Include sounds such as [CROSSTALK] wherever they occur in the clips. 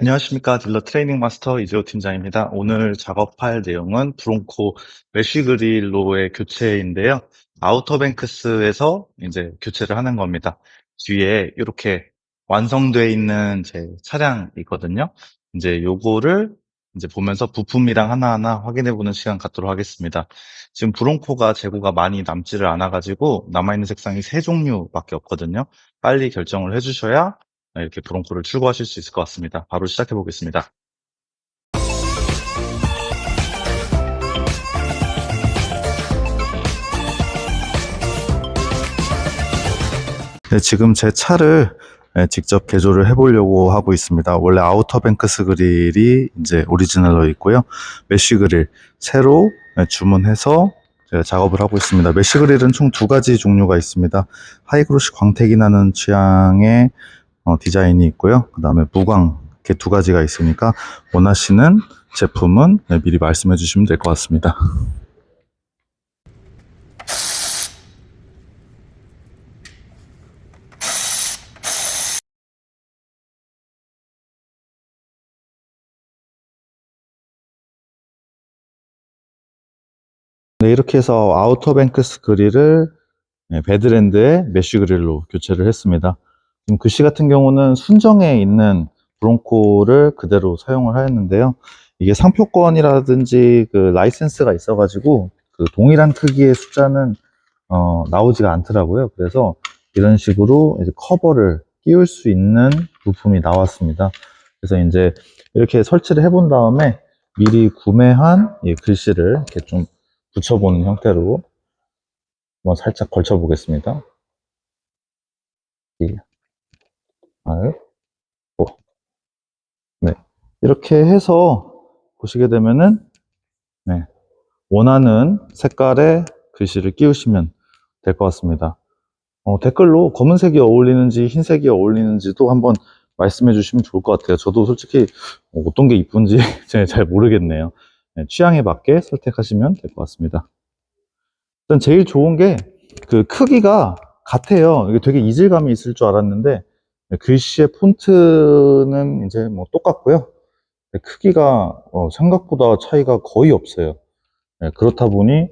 안녕하십니까. 딜러 트레이닝 마스터 이재호 팀장입니다. 오늘 작업할 내용은 브론코 메쉬 그릴로의 교체인데요. 아우터뱅크스에서 이제 교체를 하는 겁니다. 뒤에 이렇게 완성되어 있는 제 차량이거든요. 이제 요거를 이제 보면서 부품이랑 하나하나 확인해 보는 시간 갖도록 하겠습니다. 지금 브론코가 재고가 많이 남지를 않아가지고 남아있는 색상이 세 종류밖에 없거든요. 빨리 결정을 해주셔야 이렇게 브론코를 출고하실 수 있을 것 같습니다. 바로 시작해 보겠습니다. 네, 지금 제 차를 네, 직접 개조를 해보려고 하고 있습니다. 원래 아우터뱅크스 그릴이 이제 오리지널로 있고요. 메쉬 그릴 새로 네, 주문해서 제가 작업을 하고 있습니다. 메쉬 그릴은 총 두 가지 종류가 있습니다. 하이그로시 광택이 나는 취향의 어, 디자인이 있고요. 그 다음에 무광 이렇게 두 가지가 있으니까 원하시는 제품은 네, 미리 말씀해 주시면 될 것 같습니다. 네, 이렇게 해서 아우터뱅크스 그릴을 네, 베드랜드의 메쉬 그릴로 교체를 했습니다. 지금 글씨 같은 경우는 순정에 있는 브론코를 그대로 사용을 하였는데요. 이게 상표권이라든지 그 라이센스가 있어가지고 그 동일한 크기의 숫자는 어, 나오지가 않더라고요. 그래서 이런 식으로 이제 커버를 끼울 수 있는 부품이 나왔습니다. 그래서 이제 이렇게 설치를 해본 다음에 미리 구매한 이 글씨를 이렇게 좀 붙여보는 형태로 한번 살짝 걸쳐 보겠습니다. 알, 오. 네. 이렇게 해서 보시게 되면은, 네. 원하는 색깔의 글씨를 끼우시면 될 것 같습니다. 어, 댓글로 검은색이 어울리는지 흰색이 어울리는지도 한번 말씀해 주시면 좋을 것 같아요. 저도 솔직히 어떤 게 이쁜지 [LAUGHS] 잘 모르겠네요. 네, 취향에 맞게 선택하시면 될 것 같습니다. 일단 제일 좋은 게 그 크기가 같아요. 이게 되게 이질감이 있을 줄 알았는데 네, 글씨의 폰트는 이제 뭐 똑같고요. 네, 크기가 어, 생각보다 차이가 거의 없어요. 네, 그렇다 보니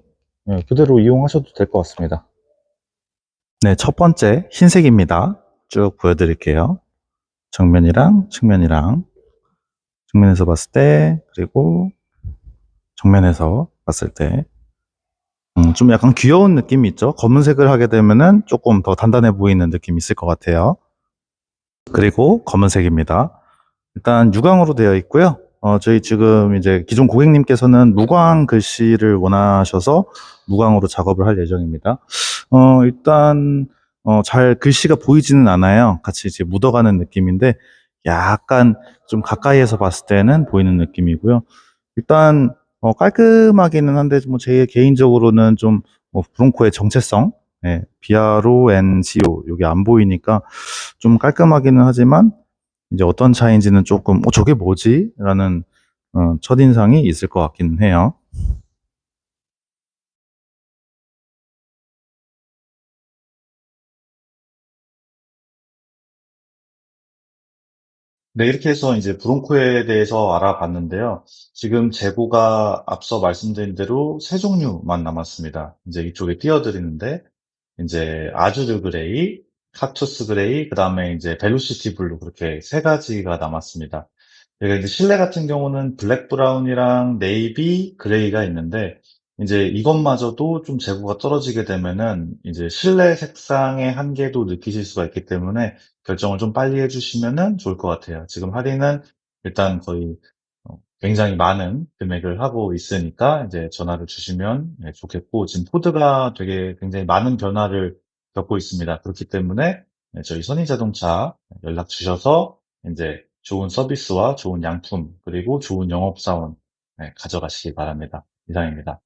그대로 이용하셔도 될 것 같습니다. 네, 첫 번째 흰색입니다. 쭉 보여드릴게요. 정면이랑 측면이랑 측면에서 봤을 때 그리고 정면에서 봤을 때 음, 좀 약간 귀여운 느낌이 있죠. 검은색을 하게 되면은 조금 더 단단해 보이는 느낌이 있을 것 같아요. 그리고 검은색입니다. 일단 유광으로 되어 있고요. 어, 저희 지금 이제 기존 고객님께서는 무광 글씨를 원하셔서 무광으로 작업을 할 예정입니다. 어, 일단 어, 잘 글씨가 보이지는 않아요. 같이 이제 묻어가는 느낌인데 약간 좀 가까이에서 봤을 때는 보이는 느낌이고요. 일단 어, 깔끔하기는 한데 뭐 제 개인적으로는 좀 뭐 브론코의 정체성 네, 비아로 NCO 여기 안 보이니까 좀 깔끔하기는 하지만 이제 어떤 차이인지는 조금 어 저게 뭐지? 라는 어, 첫인상이 있을 것 같기는 해요. 네, 이렇게 해서 이제 브론코에 대해서 알아봤는데요. 지금 재고가 앞서 말씀드린 대로 세 종류만 남았습니다. 이제 이쪽에 띄워드리는데, 이제 아주르 그레이, 카투스 그레이, 그 다음에 이제 벨로시티 블루 그렇게 세 가지가 남았습니다. 여기가 이제 실내 같은 경우는 블랙 브라운이랑 네이비 그레이가 있는데 이제 이것마저도 좀 재고가 떨어지게 되면은 이제 실내 색상의 한계도 느끼실 수가 있기 때문에 결정을 좀 빨리 해주시면은 좋을 것 같아요. 지금 할인은 일단 거의 어, 굉장히 많은 금액을 하고 있으니까 이제 전화를 주시면 네, 좋겠고 지금 포드가 되게 굉장히 많은 변화를 겪고 있습니다. 그렇기 때문에 네, 저희 선의자동차 연락 주셔서 이제 좋은 서비스와 좋은 양품 그리고 좋은 영업사원 네, 가져가시기 바랍니다. 이상입니다.